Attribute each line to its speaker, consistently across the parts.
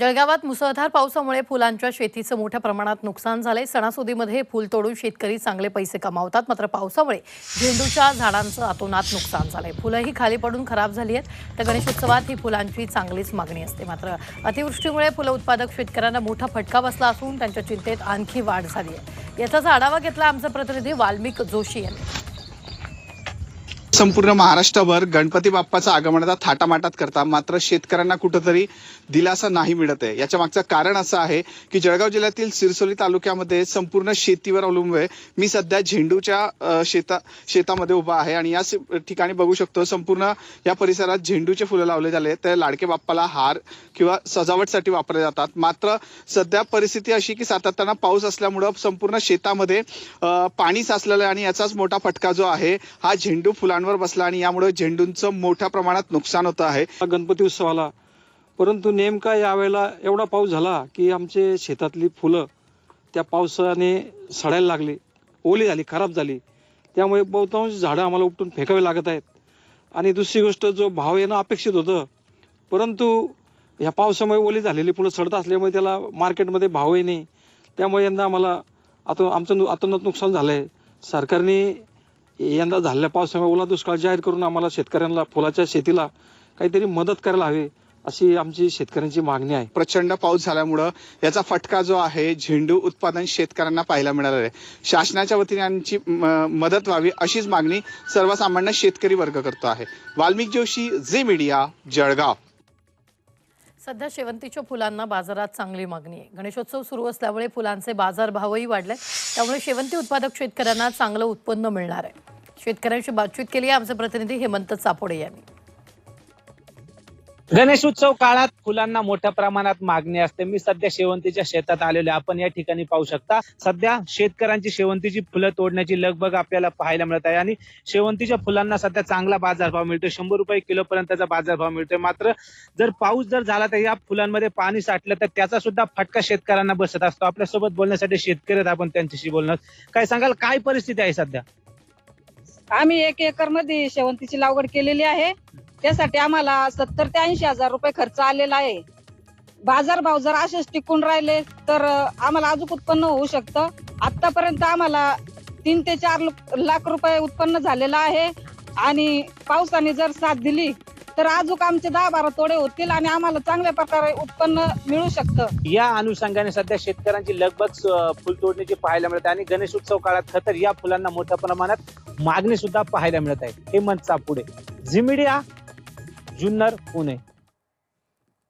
Speaker 1: जळगावात मुसळधार पावसामुळे फुलांच्या शेतीचं मोठ्या प्रमाणात नुकसान झालंय. सणासुदीमध्ये फुल तोडून शेतकरी चांगले पैसे कमावतात मात्र पावसामुळे झेंडूच्या झाडांचं अतोनात नुकसान झालंय. फुलंही खाली पडून खराब झाली आहेत. तर गणेशोत्सवात ही फुलांची चांगलीच मागणी असते मात्र अतिवृष्टीमुळे फुलं उत्पादक शेतकऱ्यांना मोठा फटका बसला असून त्यांच्या चिंतेत आणखी वाढ झाली आहे. याचाच आढावा घेतला आमचा प्रतिनिधी वाल्मिक जोशी यांनी.
Speaker 2: संपूर्ण महाराष्ट्रभर गणपती बाप्पाचं आगमनाचा थाटामाटात करता मात्र शेतकऱ्यांना कुठंतरी दिलासा नाही मिळत आहे. याच्या मागचं कारण असं आहे की जळगाव जिल्ह्यातील सिरसोली तालुक्यामध्ये संपूर्ण शेतीवर अवलंबून आहे. मी सध्या झेंडूच्या शेता शेतामध्ये उभा आहे आणि या ठिकाणी बघू शकतो संपूर्ण या परिसरात झेंडूचे फुलं लावले झाले तर लाडके बाप्पाला हार किंवा सजावटसाठी वापरले जातात. मात्र सध्या परिस्थिती अशी की सातत्यानं पाऊस असल्यामुळं संपूर्ण शेतामध्ये पाणी साचलेलं आहे आणि याचाच मोठा फटका जो आहे हा झेंडू फुलांवर बसला आणि यामुळे झेंडूंचं मोठ्या प्रमाणात नुकसान होतं आहे.
Speaker 3: गणपती उत्सवाला परंतु नेमका यावेळेला एवढा पाऊस झाला की आमचे शेतातली फुलं त्या पावसाने सडायला लागली. ओली झाली खराब झाली. त्यामुळे बहुतांश झाडं आम्हाला उपटून फेकावे लागत आहेत. आणि दुसरी गोष्ट जो भाव येणं अपेक्षित होतं. परंतु ह्या पावसामुळे ओली झालेली फुलं सडत असल्यामुळे त्याला मार्केटमध्ये भाव येणे त्यामुळे यंदा आम्हाला आता आमचं नु- अतोनात नुकसान झालं आहे सरकारने यंदा झालेल्या पावसामुळे ओला दुष्काळ जाहीर करून आम्हाला शेतकऱ्यांना फुलाच्या शेतीला काहीतरी मदत करायला हवी अशी आमची शेतकऱ्यांची मागणी आहे.
Speaker 2: प्रचंड पाऊस झाल्यामुळं याचा फटका जो आहे झेंडू उत्पादन शेतकऱ्यांना पाहायला मिळाला आहे. शासनाच्या वतीने यांची म- मदत व्हावी अशीच मागणी सर्वसामान्य शेतकरी वर्ग करतो आहे. वाल्मिक जोशी झे मीडिया जळगाव.
Speaker 1: सध्या शेवंतीच्या फुलांना बाजारात चांगली मागणी आहे. गणेशोत्सव सुरू असल्यामुळे फुलांचे बाजारभावही वाढले त्यामुळे शेवंती उत्पादक शेतकऱ्यांना चांगलं उत्पन्न मिळणार आहे. शेतकऱ्यांशी बातचीत केली आहे आमचे प्रतिनिधी हेमंत चापोडे यांनी.
Speaker 4: गणेशोत्सव काळात फुलांना मोठ्या प्रमाणात मागणी असते. मी सध्या शेवंतीच्या शेतात आलेलो आहे. आपण या ठिकाणी पाहू शकता सध्या शेतकऱ्यांची शेवंतीची फुलं तोडण्याची लगबग आपल्याला पाहायला मिळत आहे आणि शेवंतीच्या फुलांना सध्या चांगला बाजारभाव मिळतोय. शंभर रुपये किलो पर्यंतचा बाजारभाव मिळतोय. मात्र जर पाऊस जर झाला तर या फुलांमध्ये पाणी साठलं तर त्याचा सुद्धा फटका शेतकऱ्यांना बसत असतो. आपल्यासोबत बोलण्यासाठी शेतकरी आपण त्यांच्याशी बोलणार काय सांगाल? काय परिस्थिती आहे सध्या?
Speaker 5: आम्ही एक एकरमध्ये शेवंतीची लागवड केलेली आहे. त्यासाठी आम्हाला सत्तर ते ऐंशी हजार रुपये खर्च आलेला आहे. बाजार भाव जर असेच टिकून राहिले तर आम्हाला अजून उत्पन्न होऊ शकतं. आतापर्यंत आम्हाला तीन ते चार लाख रुपये उत्पन्न झालेलं आहे. आणि पावसाने जर साथ दिली तर अजून आमचे दहा बारा तोडे होतील आणि आम्हाला चांगल्या प्रकारे उत्पन्न मिळू शकतं.
Speaker 4: या अनुषंगाने सध्या शेतकऱ्यांची लगबग फुल तोडण्याची पाहायला मिळते आणि गणेशोत्सव काळात खतर या फुलांना मोठ्या प्रमाणात मागणी सुद्धा पाहायला मिळत आहे. हेमंत पुढे. झिमिडिया जुन्नर पुणे.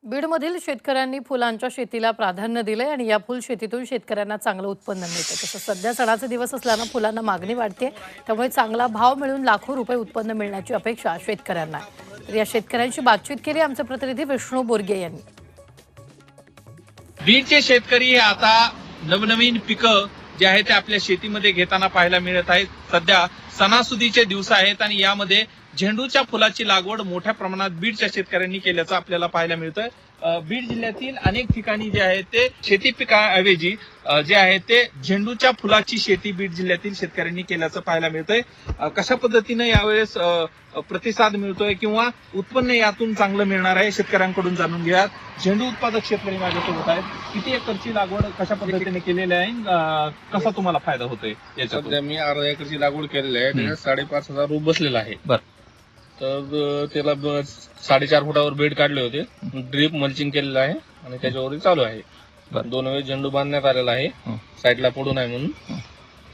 Speaker 1: बीडमधील शेतकऱ्यांनी फुलांच्या शेतीला प्राधान्य दिलंय आणि या फुल शेतीतून शेतकऱ्यांना चांगलं उत्पन्न मिळतं. तसं सध्या सणाचे दिवस असल्यानं फुलांना मागणी वाढते त्यामुळे चांगला भाव मिळून लाखो रुपये उत्पन्न मिळण्याची अपेक्षा शेतकऱ्यांना तर या शेतकऱ्यांशी बातचीत केली आमचे प्रतिनिधी विष्णू बोरगे यांनी.
Speaker 6: बीडचे शेतकरी हे आता नवनवीन पिकं जे आहे ते आपल्या शेतीमध्ये घेताना पाहायला मिळत आहेत. सध्या सणासुदीचे दिवस आहेत आणि यामध्ये झेंडूच्या फुलाची लागवड मोठ्या प्रमाणात बीडच्या शेतकऱ्यांनी केल्याचं आपल्याला पाहायला मिळतंय. बीड जिल्ह्यातील अनेक ठिकाणी जे आहे ते शेती पिकाऐवजी जे आहे ते झेंडूच्या फुलाची शेती बीड जिल्ह्यातील शेतकऱ्यांनी केल्याचं पाहायला मिळतंय. कशा पद्धतीने यावेळेस प्रतिसाद मिळतोय किंवा उत्पन्न यातून चांगलं मिळणार आहे शेतकऱ्यांकडून जाणून घ्या झेंडू उत्पादक शेतकरी माझ्यासोबत आहेत. किती एकरची लागवड कशा पद्धतीने केलेली आहे कसा तुम्हाला फायदा होतोय याच्यातून?
Speaker 7: सध्या मी अर्धा एकरची लागवड केलेली आहे. त्याच्यात साडेपाच हजार रुपये बसलेला आहे.
Speaker 6: बर.
Speaker 7: तर त्याला ब- साडेचार फुटावर बेड काढले होते. ड्रीप मल्चिंग केलेलं आहे आणि त्याच्यावर चालू आहे.
Speaker 6: बर.
Speaker 7: दोन वेळेस झेंडू बांधण्यात आलेला आहे.
Speaker 6: हं.
Speaker 7: साईडला पडून आहे म्हणून.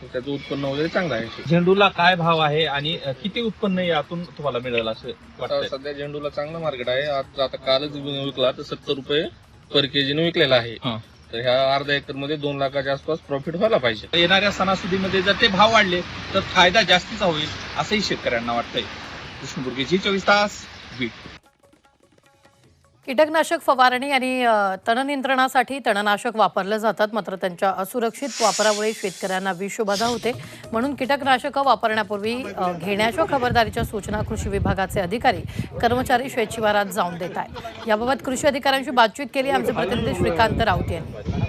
Speaker 7: तर त्याचं उत्पन्न वगैरे चांगलं आहे.
Speaker 6: झेंडूला काय भाव आहे आणि अं, किती उत्पन्न यातून तुम्हाला मिळेल असं
Speaker 7: आता
Speaker 6: वाटतंय?
Speaker 7: सध्या झेंडूला चांगलं मार्केट आहे. आता आता कालच विकला तर सत्तर रुपये पर केजीने विकलेला आहे. तर ह्या अर्धा एकरमध्ये दोन लाखाच्या आसपास प्रॉफिट व्हायला पाहिजे.
Speaker 6: येणाऱ्या सणासुदीमध्ये जर ते भाव वाढले तर फायदा जास्तीचा होईल असंही शेतकऱ्यांना वाटतंय. कृष्णबुर्गेची चोवीस तास
Speaker 1: कीटकनाशक फवारणी आणि अ, तणनियंत्रणासाठी तणनाशक वापरले जातात मात्र त्यांच्या असुरक्षित वापरामुळे शेतकऱ्यांना विषबाधा होते. म्हणून कीटकनाशकं वापरण्यापूर्वी घेण्याच्या खबरदारीच्या सूचना कृषी विभागाचे अधिकारी कर्मचारी शेतशिवारात जाऊन देत आहेत. याबाबत कृषी अधिकाऱ्यांशी बातचीत केली आमचे प्रतिनिधी श्रीकांत राऊत यांनी.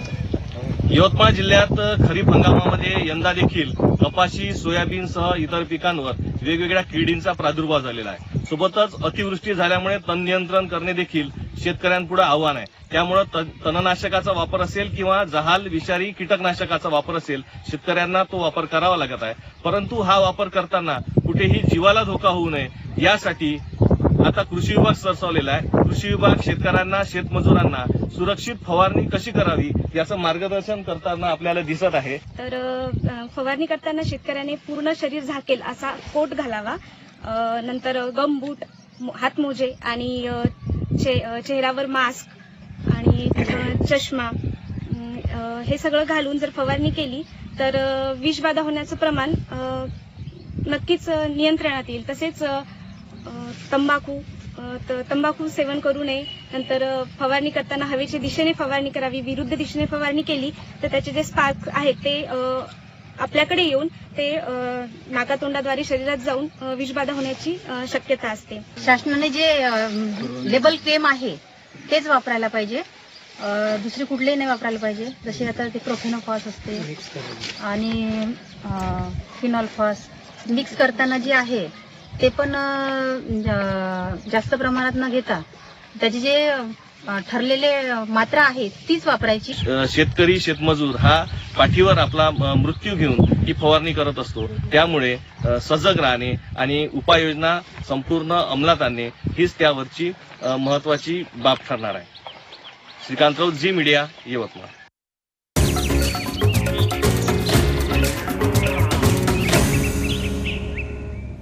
Speaker 8: यवतमाळ जिल्ह्यात खरीप हंगामामध्ये यंदा देखील कपाशी सोयाबीनसह इतर पिकांवर वेगवेगळ्या किडींचा प्रादुर्भाव झालेला आहे. सोबतच अतिवृष्टी झाल्यामुळे तण नियंत्रण करणे देखील शेतकऱ्यांपुढे आव्हान आहे. त्यामुळं त- तणनाशकाचा वापर असेल किंवा जहाल विषारी कीटकनाशकाचा वापर असेल शेतकऱ्यांना तो वापर करावा लागत आहे. परंतु हा वापर करताना कुठेही जीवाला धोका होऊ नये यासाठी आता कृषी विभाग सरसावलेला आहे. कृषी विभाग शेतकऱ्यांना शेतमजुरांना सुरक्षित फवारणी कशी करावी याचं मार्गदर्शन करताना आपल्याला दिसत आहे.
Speaker 9: तर फवारणी करताना शेतकऱ्याने पूर्ण शरीर झाकेल असा कोट घालावा. नंतर गमबूट हातमोजे आणि चे- चेहऱ्यावर मास्क आणि चष्मा हे सगळं घालून जर फवारणी केली तर विषबाधा होण्याचं प्रमाण नक्कीच नियंत्रणात येईल. तसेच तंबाखू अ, त- तंबाखू सेवन करू नये. नंतर फवारणी करताना हवेच्या दिशेने फवारणी करावी विरुद्ध दिशेने फवारणी केली तर त्याचे जे स्पार्क आहेत ते आपल्याकडे येऊन ते नाकातोंडाद्वारे शरीरात जाऊन विषबाधा होण्याची शक्यता असते.
Speaker 10: शासनाने जे लेबल क्लेम आहे तेच वापरायला पाहिजे. दुसरे कुठलेही नाही वापरायला पाहिजे. जसे आता ते प्रोफेनोफॉस असते. आणि फिनॉल्फॉस मिक्स करताना जे आहे ते पण जास्त प्रमाणात न घेता त्याचे जे ठरलेले मात्रा आहेत तीच वापरायची.
Speaker 8: शेतकरी शेतमजूर हा पाठीवर आपला मृत्यू घेऊन ही फवारणी करत असतो. त्यामुळे सजग राहणे आणि उपाययोजना संपूर्ण अंमलात आणणे हीच त्यावरची महत्वाची बाब ठरणार आहे. Shrikant Raut Zee media Yavatmal.